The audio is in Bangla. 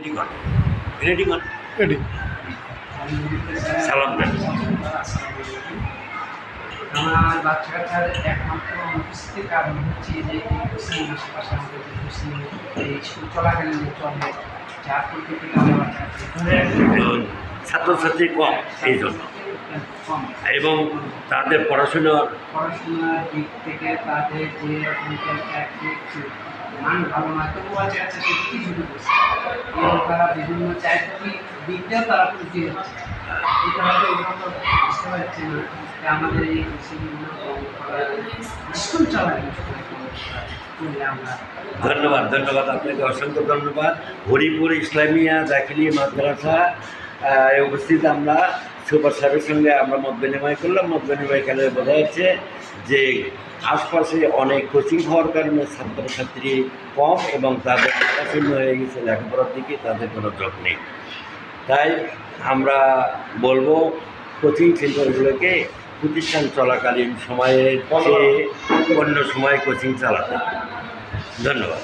রেডি কর রেডি কর রেডি সালাম দেন আমার বাচ্চা কাচ্চার একমাত্র অনুপস্থিতির কারণ হচ্ছে যে এই মুসলিম আশেপাশে আমাদের মুসলিম এই স্কুল চলাকালীন যে চলে যার পরিপ্রেক্ষিতে আমার বাচ্চা ছাত্রছাত্রী কম এই জন্য। কম। এবং তাদের পড়াশোনার পড়াশোনার দিক থেকে তাদের যে মান ভালো না তবু বাচ্চা কাচ্চা সে কিছু তারা বিভিন্ন চারিত্রিক দিক দিয়েও তারা না যে আমাদের এই স্কুল আমরা ধন্যবাদ ধন্যবাদ আপনাকে, অসংখ্য ধন্যবাদ। হরিপুর ইসলামিয়া দাখিলি মাদ্রাসা উপস্থিত আমরা সুপার সাহেবের সঙ্গে আমরা মত বিনিময় করলাম। মত বিনিময়কালে বোঝা যাচ্ছে যে আশপাশে অনেক কোচিং হওয়ার কারণে ছাত্রছাত্রী কম এবং তাদের শূন্য হয়ে গেছে লেখাপড়ার দিকে তাদের কোনো যোগ নেই। তাই আমরা বলব কোচিং সেন্টারগুলোকে প্রতিষ্ঠান চলাকালীন সময়ের চেয়ে অন্য সময় কোচিং চালাতে ধন্যবাদ।